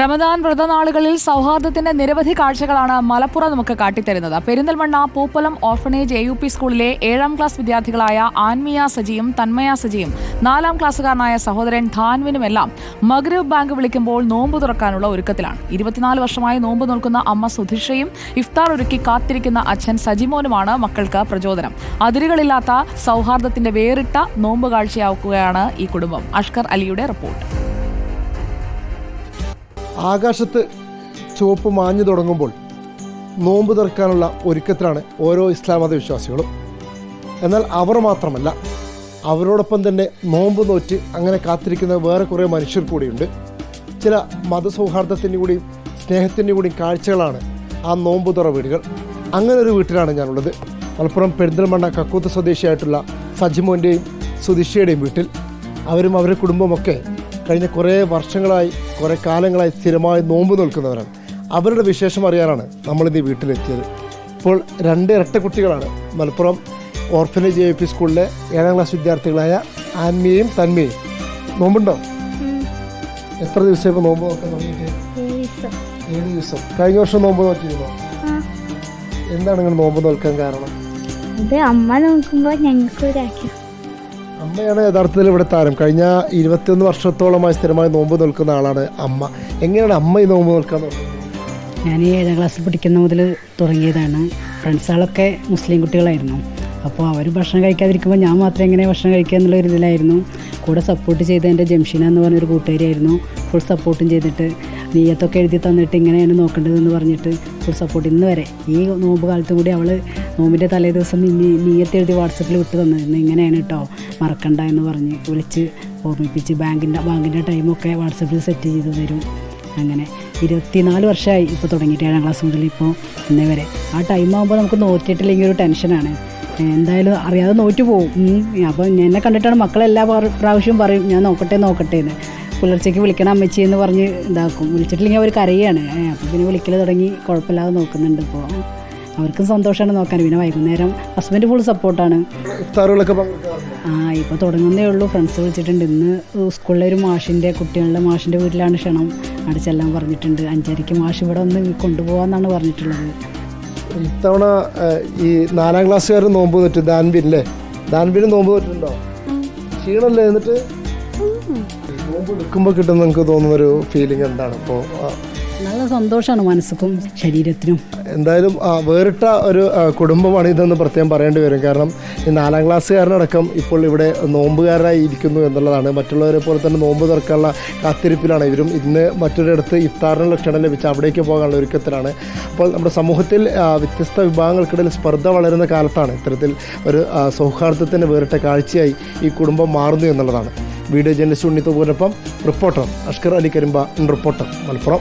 റമദാൻ വ്രതനാളുകളിൽ സൗഹാർദ്ദത്തിന്റെ നിരവധി കാഴ്ചകളാണ് മലപ്പുറം നമുക്ക് കാട്ടിത്തരുന്നത്. Perinthalmanna Poopalam orphanage A U P സ്കൂളിലെ ഏഴാം ക്ലാസ് വിദ്യാർത്ഥികളായ ആൻമിയ സജിയും തന്മയ സജിയും നാലാം ക്ലാസ്സുകാരനായ സഹോദരൻ ധാൻവിനുമെല്ലാം മഗ്രിബ് ബാങ്ക് വിളിക്കുമ്പോൾ നോമ്പ് തുറക്കാനുള്ള ഒരുക്കത്തിലാണ്. ഇരുപത്തിനാല് വർഷമായി നോമ്പ് നിൽക്കുന്ന അമ്മ സുധിഷയും ഇഫ്താർ ഒരുക്കി കാത്തിരിക്കുന്ന അച്ഛൻ സജിമോനുമാണ് മക്കൾക്ക് പ്രചോദനം. അതിരുകളില്ലാത്ത സൗഹാർദ്ദത്തിന്റെ വേറിട്ട നോമ്പ് കാഴ്ചയാക്കുകയാണ് ഈ കുടുംബം. അഷ്കർ അലിയുടെ റിപ്പോർട്ട്. ആകാശത്ത് ചുവപ്പ് മാഞ്ഞു തുടങ്ങുമ്പോൾ നോമ്പ് തീർക്കാനുള്ള ഒരുക്കത്തിലാണ് ഓരോ ഇസ്ലാം മത വിശ്വാസികളും എന്നാൽ അവർ മാത്രമല്ല അവരോടൊപ്പം തന്നെ നോമ്പ് നോറ്റ് അങ്ങനെ കാത്തിരിക്കുന്ന വേറെ കുറേ മനുഷ്യർ കൂടിയുണ്ട്. ചില മതസൗഹാർദ്ദത്തിന്റെ കൂടിയും സ്നേഹത്തിന്റെ കൂടിയും കാഴ്ചകളാണ് ആ നോമ്പ് തുറ വീടുകൾ. അങ്ങനെ ഒരു വീട്ടിലാണ് ഞാനുള്ളത്. മലപ്പുറം പെരിന്തൽമണ്ണ കക്കൂത്ത് സ്വദേശിയായിട്ടുള്ള സജിമോന്റെയും സുധിഷയുടെയും വീട്ടിൽ. അവരും അവരുടെ കുടുംബമൊക്കെ കഴിഞ്ഞ കുറേ വർഷങ്ങളായി കുറേ കാലങ്ങളായി സ്ഥിരമായി നോമ്പ് നിൽക്കുന്നവരാണ്. അവരുടെ വിശേഷം അറിയാനാണ് നമ്മളിന്ന് ഈ വീട്ടിലെത്തിയത്. ഇപ്പോൾ രണ്ട് ഇരട്ട കുട്ടികളാണ്. മലപ്പുറം ഓർഫനേജ് എ പി സ്കൂളിലെ ഏഴാം ക്ലാസ് വിദ്യാർത്ഥികളായ ആൻമിയയും തന്മയും നോമ്പുണ്ടോ? എത്ര ദിവസം ഇപ്പോൾ നോമ്പ് നോക്കാൻ തുടങ്ങിയിട്ട്? ഏഴ് ദിവസം. കഴിഞ്ഞ വർഷം നോമ്പ് നോക്കിയിരുന്നോ? എന്താണ് നിങ്ങൾ നോമ്പ് നോക്കാൻ കാരണം? ഇത് അമ്മ നോക്കുമ്പോൾ ഞങ്ങൾക്ക് ഒരാക്കി അമ്മയാണ് യഥാർത്ഥത്തിൽ ഇവിടെ താരം. കഴിഞ്ഞ ഇരുപത്തിയൊന്ന് വർഷത്തോളമായി സ്ഥിരമായി നോമ്പ് നിൽക്കുന്ന ആളാണ് അമ്മ. എങ്ങനെയാണ് അമ്മ ഈ നോമ്പ് നിൽക്കാൻ ഞാൻ ഈ ഏഴാം ക്ലാസ്സിൽ പഠിക്കുന്ന മുതൽ തുടങ്ങിയതാണ്. ഫ്രണ്ട്സുകളൊക്കെ മുസ്ലിം കുട്ടികളായിരുന്നു. അപ്പോൾ അവർ ഭക്ഷണം കഴിക്കാതിരിക്കുമ്പോൾ ഞാൻ മാത്രം എങ്ങനെ ഭക്ഷണം കഴിക്കുക എന്നുള്ള ഒരു ഇതിലായിരുന്നു. കൂടെ സപ്പോർട്ട് ചെയ്ത എന്റെ ജംഷീന എന്ന് പറഞ്ഞൊരു കൂട്ടുകാരിയായിരുന്നു. ഫുൾ സപ്പോർട്ടും ചെയ്തിട്ട് നീയത്തൊക്കെ എഴുതി തന്നിട്ട് ഇങ്ങനെയാണ് നോക്കേണ്ടതെന്ന് പറഞ്ഞിട്ട് ഫുൾ സപ്പോർട്ട് ഇന്ന് വരെ ഈ നോമ്പ് കാലത്തും കൂടി അവൾ നോമ്പിന്റെ തലേ ദിവസം നീ നീയത്തെ എഴുതി വാട്സപ്പിൽ വിട്ട് തന്നിരുന്നു. ഇങ്ങനെയാണ് കേട്ടോ മറക്കണ്ട എന്ന് പറഞ്ഞ് വിളിച്ച് ഓർമ്മിപ്പിച്ച് ബാങ്കിന്റെ ബാങ്കിന്റെ ടൈമൊക്കെ വാട്സപ്പിൽ സെറ്റ് ചെയ്ത് തരും. അങ്ങനെ ഇരുപത്തിനാല് വർഷമായി ഇപ്പോൾ തുടങ്ങിയിട്ട് ഏഴാം ക്ലാസ് മുതൽ ഇപ്പോൾ ഇന്നേ വരെ. ആ ടൈം ആകുമ്പോൾ നമുക്ക് നോറ്റിട്ടില്ലെങ്കിൽ ഒരു ടെൻഷനാണ് എന്തായാലും അറിയാതെ നോറ്റ് പോകും അപ്പോൾ എന്നെ കണ്ടിട്ടാണ് മക്കളെല്ലാ പ്രാ- പ്രാവശ്യവും പറയും ഞാൻ നോക്കട്ടെ നോക്കട്ടെ എന്ന്. പുലർച്ചയ്ക്ക് വിളിക്കണം അമ്മച്ചി എന്ന് പറഞ്ഞ് ഇതാക്കും. വിളിച്ചിട്ടില്ലെങ്കിൽ അവർ കരയാണ്. അപ്പോൾ പിന്നെ വിളിക്കൽ തുടങ്ങി കുഴപ്പമില്ലാതെ നോക്കുന്നുണ്ട് ഇപ്പോൾ അവർക്കും സന്തോഷമാണ് നോക്കാൻ. പിന്നെ വൈകുന്നേരം ഹസ്ബൻഡ് ഫുൾ സപ്പോർട്ടാണ് ആ ഇപ്പോൾ തുടങ്ങുന്നേ ഉള്ളൂ. ഫ്രണ്ട്സ് വിളിച്ചിട്ടുണ്ട്. ഇന്ന് സ്കൂളിലെ ഒരു മാഷിന്റെ കുട്ടികളുടെ മാഷിന്റെ വീട്ടിലാണ് ക്ഷണം. അവിടെ ചെല്ലാൻ പറഞ്ഞിട്ടുണ്ട്. അഞ്ചരയ്ക്ക് മാഷ് ഇവിടെ ഒന്ന് കൊണ്ടുപോകാമെന്നാണ് പറഞ്ഞിട്ടുള്ളത്. ഇത്തവണ ഈ നാലാം ക്ലാസ്സുകാരൻ നോമ്പ് നോറ്റ് ദാൻബിൻ അല്ലേ? ദാൻബിന് നോമ്പ് നോറ്റിട്ടുണ്ടോ ക്ഷീണല്ലേ എന്നിട്ട്? നോമ്പ് എടുക്കുമ്പോൾ കിട്ടുന്ന നിങ്ങൾക്ക് തോന്നുന്ന ഒരു ഫീലിംഗ് എന്താണ്? ഇപ്പോൾ നല്ല സന്തോഷമാണ് മനസ്സുക്കും ശരീരത്തിനും. എന്തായാലും വേറിട്ട ഒരു കുടുംബമാണ് ഇതെന്ന് പ്രത്യേകം പറയേണ്ടി വരും. കാരണം ഈ നാലാം ക്ലാസ്സുകാരനടക്കം ഇപ്പോൾ ഇവിടെ നോമ്പുകാരനായി ഇരിക്കുന്നു എന്നുള്ളതാണ്. മറ്റുള്ളവരെ പോലെ തന്നെ നോമ്പ് തുറക്കാനുള്ള കാത്തിരിപ്പിലാണ് ഇവരും. ഇന്ന് മറ്റൊരിടത്ത് ഇഫ്താറിനുള്ള ക്ഷണം ലഭിച്ച് അവിടേക്ക് പോകാനുള്ള ഒരുക്കത്തിലാണ്. അപ്പോൾ നമ്മുടെ സമൂഹത്തിൽ വ്യത്യസ്ത വിഭാഗങ്ങൾക്കിടയിൽ സ്പർദ്ധ വളരുന്ന കാലത്താണ് ഇത്തരത്തിൽ ഒരു സൗഹാർദ്ദത്തിന്റെ വേറിട്ട കാഴ്ചയായി ഈ കുടുംബം മാറുന്നു എന്നുള്ളതാണ്. വീഡിയോ ജേർണലിസ്റ്റ് ഉണ്ണിത്തോപ്പിനൊപ്പം റിപ്പോർട്ടർ അഷ്കർ അലി കരിമ്പ റിപ്പോർട്ടർ മലപ്പുറം.